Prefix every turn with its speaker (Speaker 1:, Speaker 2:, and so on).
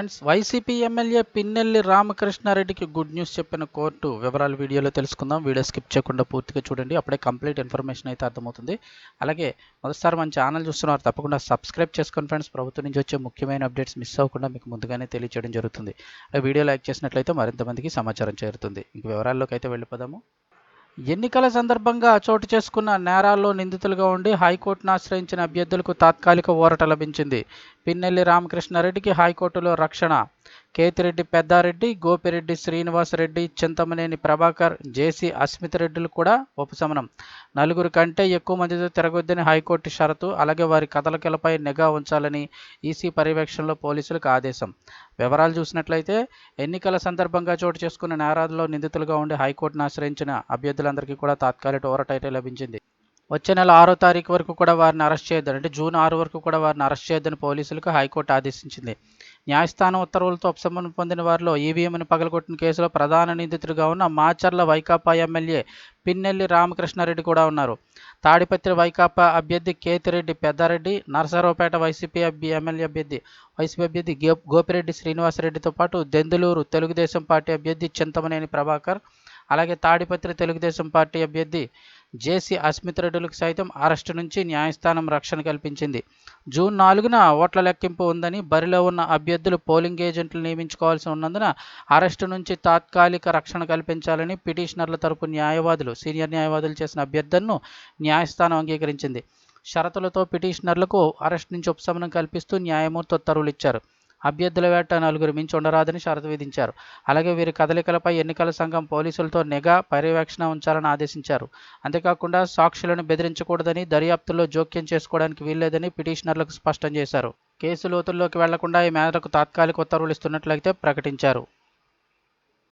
Speaker 1: Friends YCP MLA Pinnelli రామకృష్ణారెడ్డికి good news చెప్పిన court వివరాలు వీడియోలో తెలుసుకుందాం. వీడియో స్కిప్ చేయకుండా పూర్తిగా చూడండి. అప్పుడే కంప్లీట్ ఇన్ఫర్మేషన్ అయితే అర్థమవుతుంది. అలాగే మొదటిసారి మన ఛానల్ చూస్తున్నారు తప్పకుండా సబ్స్క్రైబ్ చేసుకోండి ఫ్రెండ్స్. ప్రభుత్వం నుంచి వచ్చే ముఖ్యమైన అప్డేట్స్ మిస్ అవ్వకుండా మీకు ముందుగానే తెలియచేయడం జరుగుతుంది. వీడియో లైక్ చేసినట్లయితే మరింత మందికి సమాచారం చేరుతుంది. ఇంక వివరాల్లోకి అయితే వెళ్ళిపోదాము. ఎన్నికల సందర్భంగా చోటు చేసుకున్న నేరాల్లో నిందితులుగా ఉండి హైకోర్టును ఆశ్రయించిన అభ్యర్థులకు తాత్కాలిక ఊరట లభించింది. పిన్నెల్లి రామకృష్ణారెడ్డికి హైకోర్టులో రక్షణ. కేతిరెడ్డి పెద్దారెడ్డి గోపిరెడ్డి శ్రీనివాసరెడ్డి చింతమనేని ప్రభాకర్ జేసీ అస్మిత రెడ్డిలు కూడా ఉపశమనం. నలుగురు కంటే ఎక్కువ మందితో తిరగొద్దని హైకోర్టు షరతు అలాగే వారి కదలికలపై నిఘా ఉంచాలని ఈసీ పర్యవేక్షణలో పోలీసులకు ఆదేశం. వివరాలు చూసినట్లయితే ఎన్నికల సందర్భంగా చోటు చేసుకున్న నేరాల్లో నిందితులుగా ఉండి హైకోర్టును ఆశ్రయించిన అభ్యర్థులందరికీ కూడా తాత్కాలిక ఊరట లభించింది. వచ్చే నెల ఆరో తారీఖు వరకు కూడా వారిని అరెస్ట్ చేయొద్దని అంటే జూన్ ఆరు వరకు కూడా వారిని అరెస్ట్ చేయొద్దని పోలీసులకు హైకోర్టు ఆదేశించింది. న్యాయస్థానం ఉత్తర్వులతో ఉపశమనం పొందిన వారిలో ఈవీఎంను పగలగొట్టిన కేసులో ప్రధాన నిందితుడిగా ఉన్న మాచర్ల వైకాపా ఎమ్మెల్యే పిన్నెల్లి రామకృష్ణారెడ్డి కూడా ఉన్నారు. తాడిపత్రి వైకాపా అభ్యర్థి కేతిరెడ్డి పెద్దారెడ్డి నరసరావుపేట వైసీపీ అభ్య ఎమ్మెల్యే అభ్యర్థి వైసీపీ అభ్యర్థి గో గోపిరెడ్డి శ్రీనివాసరెడ్డితో పాటు దెందులూరు తెలుగుదేశం పార్టీ అభ్యర్థి చింతమనేని ప్రభాకర్ అలాగే తాడిపత్రి తెలుగుదేశం పార్టీ అభ్యర్థి జేసీ అస్మిత్ రెడ్డిలకు సైతం అరెస్టు నుంచి న్యాయస్థానం రక్షణ కల్పించింది. జూన్ నాలుగున ఓట్ల లెక్కింపు ఉందని బరిలో ఉన్న అభ్యర్థులు పోలింగ్ ఏజెంట్లు నియమించుకోవాల్సి ఉన్నందున అరెస్టు నుంచి తాత్కాలిక రక్షణ కల్పించాలని పిటిషనర్ల తరపు న్యాయవాదులు సీనియర్ న్యాయవాదులు చేసిన అభ్యర్థనను న్యాయస్థానం అంగీకరించింది. షరతులతో పిటిషనర్లకు అరెస్ట్ నుంచి ఉపశమనం కల్పిస్తూ న్యాయమూర్తి ఉత్తర్వులు ఇచ్చారు. అభ్యర్థుల వేట నలుగురు మించి ఉండరాదని షరతు విధించారు. అలాగే వీరి కదలికలపై ఎన్నికల సంఘం పోలీసులతో నిఘా పర్యవేక్షణ ఉంచాలని ఆదేశించారు. అంతేకాకుండా సాక్షులను బెదిరించకూడదని దర్యాప్తులో జోక్యం చేసుకోవడానికి వీల్లేదని పిటిషనర్లకు స్పష్టం చేశారు. కేసు లోతుల్లోకి వెళ్ళకుండా ఈ మేరకు తాత్కాలిక ఉత్తర్వులు ఇస్తున్నట్లయితే ప్రకటించారు.